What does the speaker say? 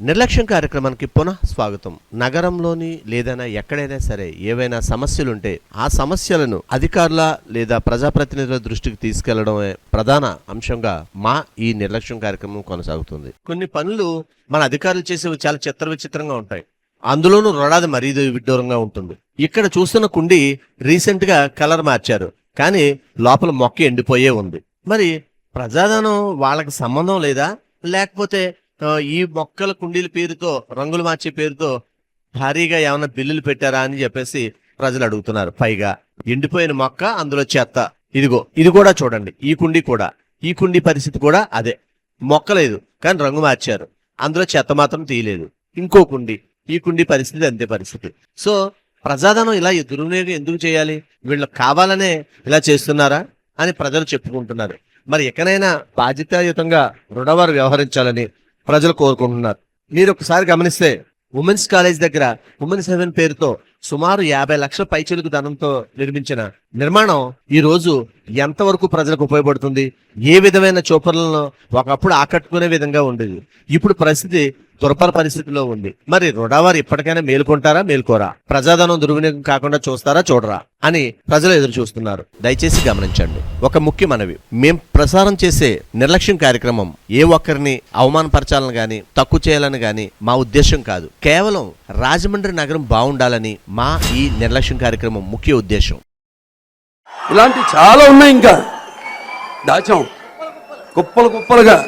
నిర్లక్ష్యం కార్యక్రమానికి పునః స్వాగతం. నగరంలోని లేదైనా ఎక్కడైనా సరే ఏవైనా సమస్యలుంటే ఆ సమస్యలను అధికారుల లేదా ప్రజాప్రతినిధుల దృష్టికి తీసుకెళ్ళడమే ప్రధాన అంశంగా మా ఈ నిర్లక్ష్యం కార్యక్రమం కొనసాగుతుంది. కొన్ని పనులు మన అధికారులు చేసేవి చాలా చిత్ర విచిత్రంగా ఉంటాయి. అందులోనూ రొడాది మరీ విడ్డూరంగా ఉంటుంది. ఇక్కడ చూస్తున్న కుండి రీసెంట్గా కలర్ మార్చారు. కానీ లోపల మొక్క ఎండిపోయే ఉంది. మరి ప్రజాధనం వాళ్ళకి సంబంధం లేదా? లేకపోతే ఈ మొక్కల కుండీల పేరుతో రంగులు మార్చే పేరుతో భారీగా ఏమైనా బిల్లులు పెట్టారా అని చెప్పేసి ప్రజలు అడుగుతున్నారు. పైగా ఎండిపోయిన మొక్క అందులో చెత్త. ఇదిగో ఇది కూడా చూడండి. ఈ కుండీ కూడా. ఈ కుండీ పరిస్థితి కూడా అదే. మొక్క లేదు కానీ రంగు మార్చారు. అందులో చెత్త మాత్రం తీయలేదు. ఇంకో కుండి. ఈ కుండీ పరిస్థితి అంతే పరిస్థితి. సో ప్రజాధనం ఇలా దుర్వినియోగం ఎందుకు చేయాలి? వీళ్ళు కావాలనే ఇలా చేస్తున్నారా అని ప్రజలు చెప్పుకుంటున్నారు. మరి ఎక్కడైనా బాధ్యతాయుతంగా రుణవారు వ్యవహరించాలని ప్రజలు కోరుకుంటున్నారు. మీరు ఒకసారి గమనిస్తే ఉమెన్స్ కాలేజ్ దగ్గర ఉమెన్స్ హెవెన్ పేరుతో సుమారు యాభై లక్షల పైచలకు ధనంతో నిర్మించిన నిర్మాణం ఈ రోజు ఎంతవరకు ప్రజలకు ఉపయోగపడుతుంది? ఏ విధమైన చోపర్లను ఒకప్పుడు ఆకట్టుకునే విధంగా ఉండేది? ఇప్పుడు పరిస్థితి దుర్భర పరిస్థితిలో ఉంది. మరి రుణవారు ఇప్పటికైనా మేల్కొంటారా మేల్కోరా? ప్రజాధనం దుర్వినియోగం కాకుండా చూస్తారా చూడరా? అని ప్రజలు ఎదురు చూస్తున్నారు. దయచేసి గమనించండి. ఒక ముఖ్య మనవి. మేం ప్రసారం చేసే నిర్లక్ష్యం కార్యక్రమం ఏ ఒక్కరిని అవమానపరచాలని గాని తక్కువ చేయాలని గాని మా ఉద్దేశం కాదు. కేవలం రాజమండ్రి నగరం బాగుండాలని మా ఈ నిర్లక్ష్యం కార్యక్రమం ముఖ్య ఉద్దేశం ఇలాంటి చాలా ఉన్నాయి ఇంకా. దాచాం. కుప్పలు కుప్పలుగా.